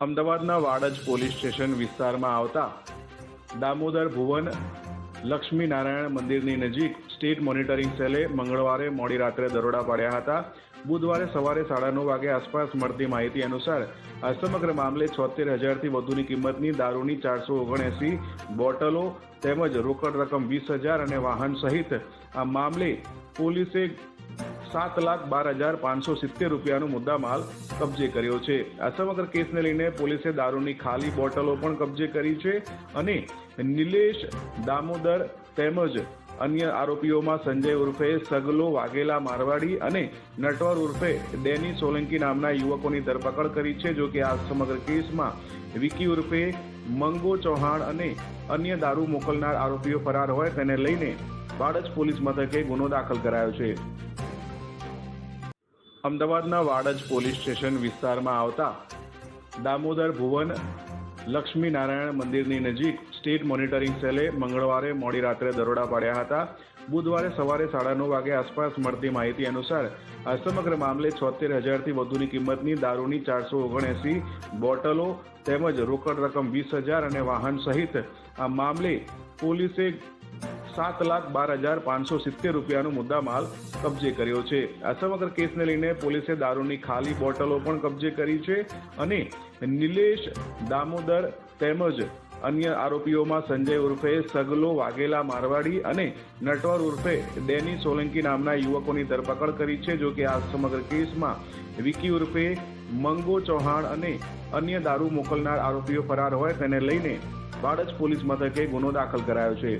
અમદાવાદના Vadaj police station વિસ્તારમાં આવતા દામોદર ભુવન લક્ષ્મી નારાયણ મંદિરની નજીક સ્ટેટ મોનિટરિંગ સેલે મંગળવારે મોડી રાત્રે દરોડા પાડ્યા હતા. બુધવારે સવારે સાડા નવ વાગે આસપાસ મળતી માહિતી અનુસાર આ સમગ્ર મામલે છોતેર હજારથી વધુની કિંમતની દારૂની ચારસો ઓગણએંસી બોટલો તેમજ રોકડ રકમ વીસ હજાર અને વાહન સહિત આ મામલે પોલીસે સાત લાખ બાર હજાર પાંચસો સિત્તેર રૂપિયાનો મુદ્દામાલ કબજે કર્યો છે. આ સમગ્ર કેસને લઈને પોલીસે દારૂની ખાલી બોટલો પણ કબજે કરી છે અને નિલેશ દામોદર તેમજ અન્ય આરોપીઓમાં સંજય ઉર્ફે સગલો વાઘેલા મારવાડી અને નટવર ઉર્ફે ડેની સોલંકી નામના યુવકોની ધરપકડ કરી છે, જો કે આ સમગ્ર કેસમાં વિકી ઉર્ફે મંગો ચૌહાણ અને અન્ય દારૂ મોકલનાર આરોપીઓ ફરાર હોય, તેને લઈને વાડજ પોલીસ મથકે ગુનો દાખલ કરાયો છે. અમદાવાદના વાડજ પોલીસ સ્ટેશન વિસ્તારમાં આવતા દામોદર ભુવન લક્ષ્મી નારાયણ મંદિરની નજીક સ્ટેટ મોનિટરિંગ સેલે મંગળવારે મોડી રાત્રે દરોડા પાડ્યા હતા. બુધવારે સવારે સાડા નવ વાગે આસપાસ મળતી માહિતી અનુસાર આ સમગ્ર મામલે છોતેર હજારથી વધુની કિંમતની દારૂની ચારસો ઓગણએંસી બોટલો તેમજ રોકડ રકમ વીસ હજાર અને વાહન સહિત આ મામલે પોલીસે સાત લાખ બાર હજાર પાંચસો સિત્તેર રૂપિયાનો મુદ્દામાલ કબજે કર્યો છે. આ સમગ્ર કેસને લઈને પોલીસે દારૂની ખાલી બોટલો પણ કબજે કરી છે અને નિલેશ દામોદર તેમજ અન્ય આરોપીઓમાં સંજય ઉર્ફે સગલો વાઘેલા મારવાડી અને નટવર ઉર્ફે ડેની સોલંકી નામના યુવકોની ધરપકડ કરી છે, જો કે આ સમગ્ર કેસમાં વિકી ઉર્ફે મંગો ચૌહાણ અને અન્ય દારૂ મોકલનાર આરોપીઓ ફરાર હોય, તેને લઈને બાળજ પોલીસ મથકે ગુનો દાખલ કરાયો છે.